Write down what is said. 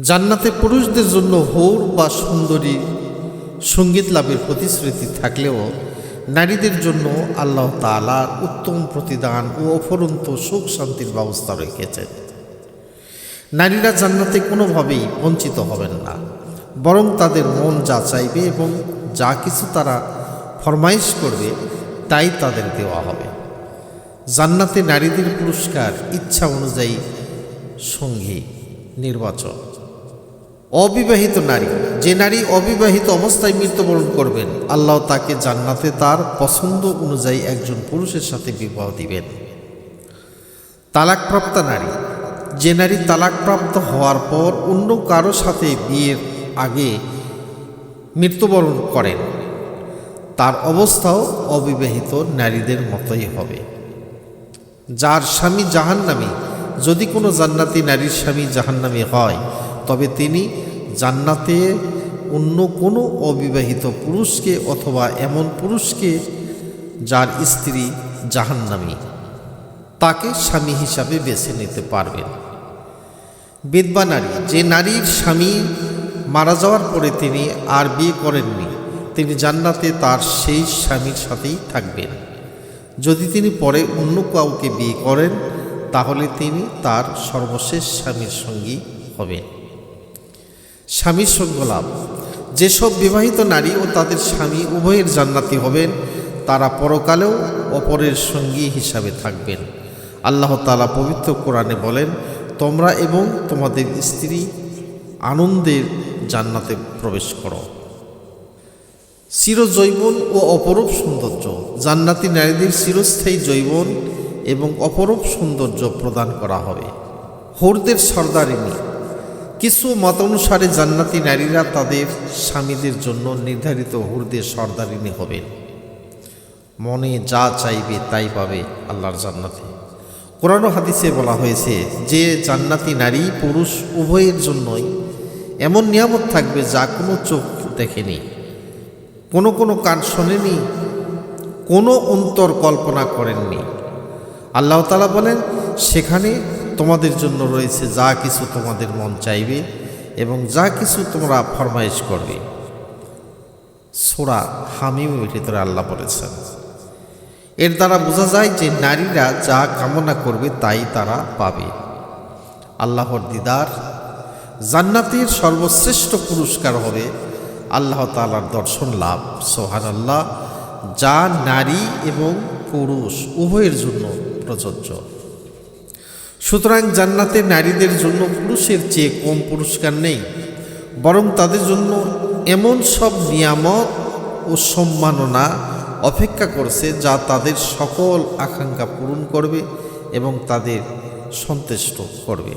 জান্নাতে পুরুষদের জন্য হৌর বা সুন্দরী সংগীত লাভের প্রতিশ্রুতি থাকলেও নারীদের জন্য আল্লাহ তালার উত্তম প্রতিদান ও অফরন্ত সুখ শান্তির ব্যবস্থা রেখেছেন। নারীরা জান্নাতে কোনোভাবেই বঞ্চিত হবেন না, বরং তাদের মন যা চাইবে এবং যা কিছু তারা ফরমাইশ করবে তাই তাদের দেওয়া হবে। জান্নাতে নারীদের পুরস্কার ইচ্ছা অনুযায়ী সঙ্গী নির্বাচন। অবিবাহিত নারী। যে নারী অবিবাহিত অবস্থায় মৃত্যুবরণ করবেন, আল্লাহ তাকে জান্নাতে তার পছন্দ অনুযায়ী একজন পুরুষের সাথে বিবাহ দিবেন। তালাকপ্রাপ্তা নারী। যে নারী তালাকপ্রাপ্ত হওয়ার পর অন্য কারও সাথে বিয়ের আগে মৃত্যুবরণ করেন, তার অবস্থাও অবিবাহিত নারীদের মতোই হবে। যার স্বামী জাহান্নামী, যদি কোনো জান্নাতি নারীর স্বামী জাহান্নামী হয়, তবে তিনি জান্নাতে অন্য কোনো অবিবাহিত পুরুষকে অথবা এমন পুরুষকে যার স্ত্রী জাহান্নামী, তাকে স্বামী হিসাবে বেছে নিতে পারবেন। বিধবা নারী, যে নারীর স্বামী মারা যাওয়ার পরে তিনি আর বিয়ে করেননি, তিনি জান্নাতে তার সেই স্বামীর সাথেই থাকবেন। যদি তিনি পরে অন্য কাউকে বিয়ে করেন, তাহলে তিনি তার সর্বশেষ স্বামীর সঙ্গী হবেন। স্বামীর সঙ্গ লাভ। যেসব বিবাহিত নারী ও তাদের স্বামী উভয়ের জান্নাতি হবেন, তারা পরকালেও অপরের সঙ্গী হিসাবে থাকবেন। আল্লাহ তালা পবিত্র কোরআনে বলেন, তোমরা এবং তোমাদের স্ত্রী আনন্দের জান্নাতে প্রবেশ করো। চিরজৈবন ও অপরূপ সৌন্দর্য, জান্নাতি নারীদের চিরস্থায়ী জৈবন এবং অপরূপ সৌন্দর্য প্রদান করা হবে। হরদের সর্দারিনী কিছু মতানুসারে জান্নাতি নারীরা তাদের স্বামীদের জন্য নির্ধারিত হুরদের সর্দারিনী হবেন মনে যা চাইবে তাই পাবে আল্লাহর জান্নাতে। কোরআন হাদিসে বলা হয়েছে, যে জান্নাতি নারী পুরুষ উভয়ের জন্যই এমন নিয়ামত থাকবে যা কোনো চোখ দেখেনি, কোনো কোনো কান শোনেনি, কোনো অন্তর কল্পনা করেননি। আল্লাহ তালা বলেন, সেখানে তোমাদের জন্য রয়েছে যা কিছু তোমাদের মন চাইবে এবং যা কিছু তোমরা ফরমাইশ করবে। সোরা হামিমের ভিতরে আল্লাহ বলেছেন, এর দ্বারা বোঝা যায় যে নারীরা যা কামনা করবে তাই তারা পাবে। আল্লাহর দিদার জান্নাতের সর্বশ্রেষ্ঠ পুরস্কার হবে আল্লাহ তালার দর্শন লাভ। সোহান আল্লাহ যা নারী এবং পুরুষ উভয়ের জন্য প্রযোজ্য। সুতরাং জান্নাতে নারীদের জন্য পুরুষের চেয়ে কম পুরস্কার নেই, বরং তাদের জন্য এমন সব নিয়ামত ও সম্মাননা অপেক্ষা করছে যা তাদের সকল আকাঙ্ক্ষা পূরণ করবে এবং তাদের সন্তুষ্ট করবে।